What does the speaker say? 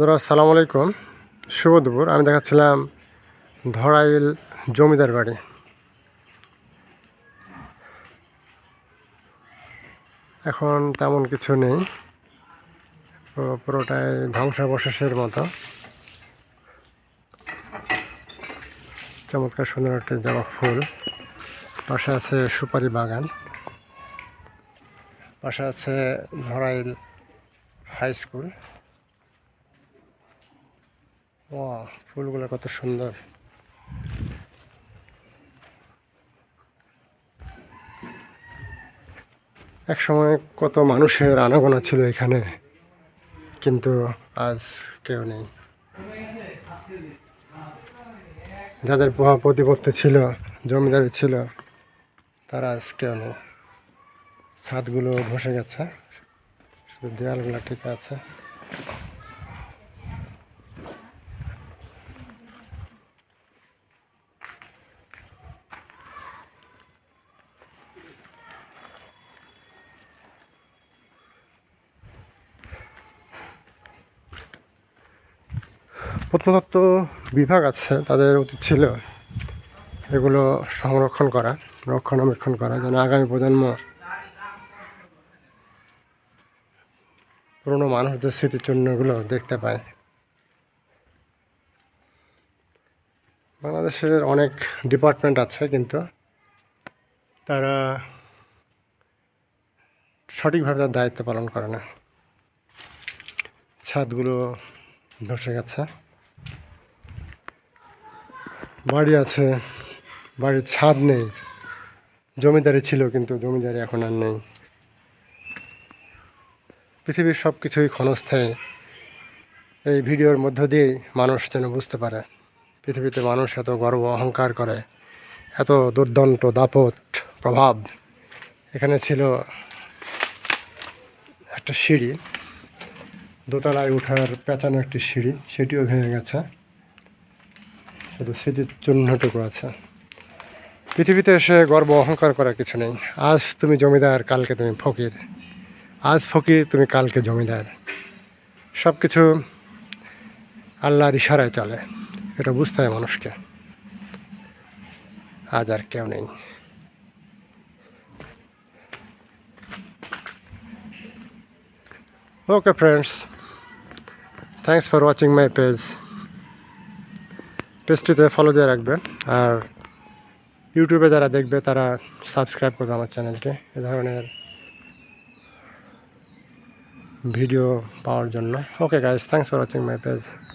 বন্ধুরা, আসসালামু আলাইকুম। শুভ দুপুর। আমি দেখাচ্ছিলাম ধরাইল জমিদার বাড়ি। এখন তেমন কিছু নেই। পুরো- পুরোটাই ধ্বংসাবশেষের মতো। চমৎকার সুন্দর একটা জবা ফুল। পাশে আছে সুপারি বাগান। পাশে আছে ধরাইল হাই স্কুল। ও ফুলগুলো কত সুন্দর। এক সময় কত মানুষের আনাগোনা ছিল এখানে, কিন্তু আজ কেউ নেই। যাদের প্রভাব প্রতিপত্তি ছিল, জমিদারি ছিল, তারা আজ কেউ নেই। ছাদগুলো ধসে গেছে, শুধু দেয়ালগুলো ঠিক আছে। প্রত্নতত্ত্ব বিভাগ আছে, তাদের উচিত ছিল। এগুলো সংরক্ষণ করা রক্ষণাবেক্ষণ করা, যেন আগামী প্রজন্ম পুরনো মানুষদের স্মৃতিচিহ্নগুলো দেখতে পায়। বাংলাদেশের অনেক ডিপার্টমেন্ট আছে, কিন্তু তারা সঠিকভাবে তার দায়িত্ব পালন করে না। ছাদগুলো ধসে গেছে। বাড়ি আছে, বাড়ির ছাদ নেই, জমিদারি ছিল কিন্তু জমিদারি এখন আর নেই। পৃথিবীর সব কিছুই ক্ষণস্থায়ী। এই ভিডিওর মধ্য দিয়েই মানুষ যেন বুঝতে পারে, পৃথিবীতে মানুষ এত গর্ব অহংকার করে, এত দুর্দন্ত দাপট প্রভাব। এখানে ছিল একটা সিঁড়ি, দোতলায় ওঠার পেঁচানো একটি সিঁড়ি, সেটিও ভেঙে গেছে। শুধু স্মৃতির চিহ্নটুকু আছে। পৃথিবীতে এসে গর্ব অহংকার করার কিছু নেই। আজ তুমি জমিদার, কালকে তুমি ফকির। আজ ফকির, তুমি কালকে জমিদার। সব কিছু আল্লাহর ইশারায় চলে। এটা বুঝতে হয় মানুষকে। আজ আর কেউ নেই। Okay friends thanks for watching my page পেজটিতে follow দিয়ে রাখবে আর ইউটিউবে যারা দেখবে, তারা সাবস্ক্রাইব করবে আমার চ্যানেলকে এ ধরনের ভিডিও পাওয়ার জন্য। Okay guys thanks for watching my page